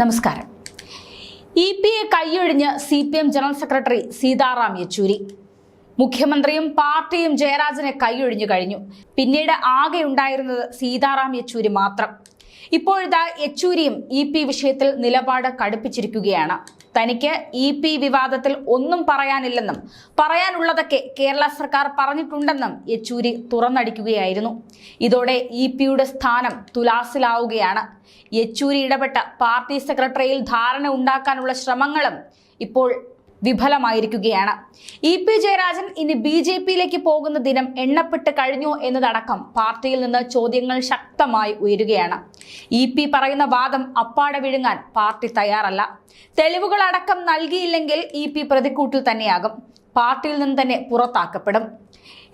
നമസ്കാരം. E P എ കൈയൊഴിഞ്ഞ് C P M general secretary Sitaram Yechury. മുഖ്യമന്ത്രിയും പാർട്ടിയും ജയരാജനെ കൈയൊഴിഞ്ഞു കഴിഞ്ഞു. പിന്നീട് ആകെ ഉണ്ടായിരുന്നത് സീതാറാം യെച്ചൂരി മാത്രം. ഇപ്പോഴിതാ യെച്ചൂരിയും ഇ പി വിഷയത്തിൽ നിലപാട് കടുപ്പിച്ചിരിക്കുകയാണ്. തനിക്ക് ഇ പി വിവാദത്തിൽ ഒന്നും പറയാനില്ലെന്നും പറയാനുള്ളതൊക്കെ കേരള സർക്കാർ പറഞ്ഞിട്ടുണ്ടെന്നും യെച്ചൂരി തുറന്നടിക്കുകയായിരുന്നു. ഇതോടെ ഇ പിയുടെ സ്ഥാനം തുലാസിലാവുകയാണ്. യെച്ചൂരി ഇടപെട്ട പാർട്ടി സെക്രട്ടറിയിൽ ധാരണ ഉണ്ടാക്കാനുള്ള ശ്രമങ്ങളും ഇപ്പോൾ വിഫലമായിരിക്കുകയാണ്. ഇ പി ജയരാജൻ ഇനി ബി ജെ പിയിലേക്ക് പോകുന്ന ദിനം എണ്ണപ്പെട്ട് കഴിഞ്ഞോ എന്നതടക്കം പാർട്ടിയിൽ നിന്ന് ചോദ്യങ്ങൾ ശക്തമായി ഉയരുകയാണ്. ഇ പി പറയുന്ന വാദം അപ്പാടെ വിഴുങ്ങാൻ പാർട്ടി തയ്യാറല്ല. തെളിവുകളടക്കം നൽകിയില്ലെങ്കിൽ ഇ പി പ്രതിക്കൂട്ടിൽ തന്നെയാകും. പാർട്ടിയിൽ നിന്ന് തന്നെ പുറത്താക്കപ്പെടും.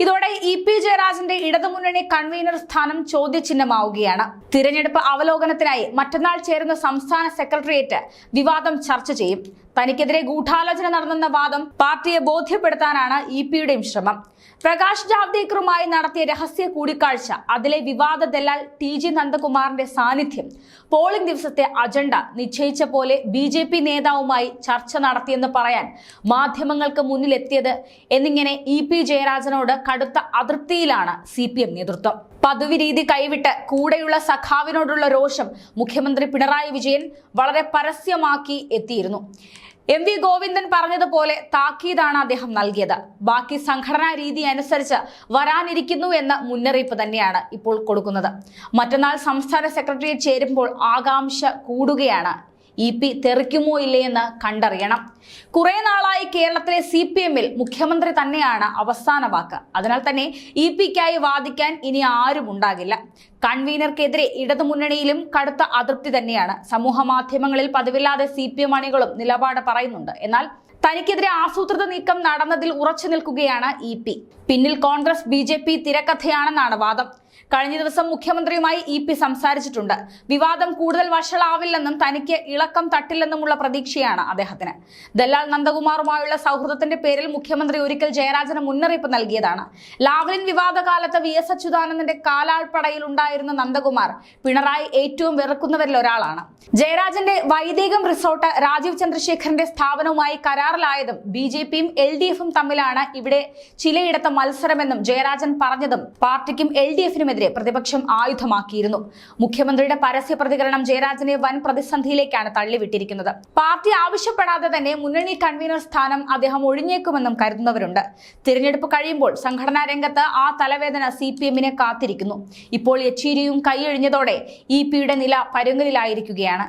ഇതോടെ ഇ പി ജയരാജന്റെ ഇടതുമുന്നണി കൺവീനർ സ്ഥാനം ചോദ്യചിഹ്നമാവുകയാണ്. തിരഞ്ഞെടുപ്പ് അവലോകനത്തിനായി മറ്റന്നാൾ ചേരുന്ന സംസ്ഥാന സെക്രട്ടേറിയറ്റ് വിവാദം ചർച്ച ചെയ്യും. തനിക്കെതിരെ ഗൂഢാലോചന നടന്നെന്ന വാദം പാർട്ടിയെ ബോധ്യപ്പെടുത്താനാണ് ഇ പിയുടെയും ശ്രമം. പ്രകാശ് ജാവ്ദേക്കറുമായി നടത്തിയ രഹസ്യ കൂടിക്കാഴ്ച അതിലെ വിവാദ ദലാൽ ടി ജി നന്ദകുമാറിന്റെ സാന്നിധ്യം പോളിംഗ് ദിവസത്തെ അജണ്ട നിശ്ചയിച്ച പോലെ ബി ജെ പി നേതാവുമായി ചർച്ച നടത്തിയെന്ന് പറയാൻ മാധ്യമങ്ങൾക്ക് മുന്നിലെത്തിയത് എന്നിങ്ങനെ ഇ പി ജയരാജനോട് കടുത്ത അതൃപ്തിയിലാണ് സി പി എം നേതൃത്വം. പദവി രീതി കൈവിട്ട് കൂടെയുള്ള സഖാവിനോടുള്ള രോഷം മുഖ്യമന്ത്രി പിണറായി വിജയൻ വളരെ പരസ്യമാക്കി എത്തിയിരുന്നു. എം വി ഗോവിന്ദൻ പറഞ്ഞതുപോലെ താക്കീതാണ് അദ്ദേഹം നൽകിയത്. ബാക്കി സംഘടനാ രീതി അനുസരിച്ച് വരാനിരിക്കുന്നു എന്ന മുന്നറിയിപ്പ് തന്നെയാണ് ഇപ്പോൾ കൊടുക്കുന്നത്. മറ്റന്നാൾ സംസ്ഥാന സെക്രട്ടേറിയറ്റ് ചേരുമ്പോൾ ആകാംക്ഷ കൂടുകയാണ് ഇ പി തെറിക്കുമോ ഇല്ലയെന്ന് കണ്ടറിയണം. കുറെ നാളായി കേരളത്തിലെ സി പി എമ്മിൽ മുഖ്യമന്ത്രി തന്നെയാണ് അവസാന വാക്ക്. അതിനാൽ തന്നെ ഇ പിക്കായി വാദിക്കാൻ ഇനി ആരും ഉണ്ടാകില്ല. കൺവീനർക്കെതിരെ ഇടതുമുന്നണിയിലും കടുത്ത അതൃപ്തി തന്നെയാണ്. സമൂഹ മാധ്യമങ്ങളിൽ പതിവില്ലാതെ സി പി എം അണികളും നിലപാട് പറയുന്നുണ്ട്. എന്നാൽ തനിക്കെതിരെ ആസൂത്രിത നീക്കം നടന്നതിൽ ഉറച്ചു നിൽക്കുകയാണ് ഇ പി. പിന്നിൽ കോൺഗ്രസ് ബി ജെ പി തിരക്കഥയാണെന്നാണ് വാദം. കഴിഞ്ഞ ദിവസം മുഖ്യമന്ത്രിയുമായി ഇ പി സംസാരിച്ചിട്ടുണ്ട്. വിവാദം കൂടുതൽ വഷളാവില്ലെന്നും തനിക്ക് ഇളക്കം തട്ടില്ലെന്നുമുള്ള പ്രതീക്ഷയാണ് അദ്ദേഹത്തിന്. ദല്ലാൽ നന്ദകുമാറുമായുള്ള സൗഹൃദത്തിന്റെ പേരിൽ മുഖ്യമന്ത്രി ഒരിക്കൽ ജയരാജന് മുന്നറിയിപ്പ് നൽകിയതാണ്. ലാവ്ലിൻ വിവാദ കാലത്ത് വി എസ് അച്യുതാനന്ദന്റെ കാലാൾപ്പടയിൽ ഉണ്ടായിരുന്ന നന്ദകുമാർ പിണറായി ഏറ്റവും വെറുക്കുന്നവരിൽ ഒരാളാണ്. ജയരാജന്റെ വൈദികം റിസോർട്ട് രാജീവ് ചന്ദ്രശേഖരന്റെ സ്ഥാപനവുമായി കരാറിലായതും ബി ജെ പിയും എൽ ഡി എഫും തമ്മിലാണ് ഇവിടെ ചിലയിടത്ത് മത്സരമെന്നും ജയരാജൻ പറഞ്ഞതും. പാർട്ടിക്കും എൽ ഡി എഫിനുമെതിരെ പ്രതിപക്ഷം ആയുധമാക്കിയിരുന്നു. മുഖ്യമന്ത്രിയുടെ പരസ്യ പ്രതികരണം ജയരാജനെ വൻ പ്രതിസന്ധിയിലേക്കാണ് തള്ളിവിട്ടിരിക്കുന്നത്. പാർട്ടി ആവശ്യപ്പെടാതെ തന്നെ മുന്നണി കൺവീനർ സ്ഥാനം അദ്ദേഹം ഒഴിഞ്ഞേക്കുമെന്നും കരുതുന്നവരുണ്ട്. തിരഞ്ഞെടുപ്പ് കഴിയുമ്പോൾ സംഘടനാ രംഗത്ത് ആ തലവേദന സി പി എമ്മിനെ കാത്തിരിക്കുന്നു. ഇപ്പോൾ യെച്ചൂരിയും കൈയൊഴിഞ്ഞതോടെ ഇ പിയുടെ നില പരുങ്ങലിലായിരിക്കുകയാണ്.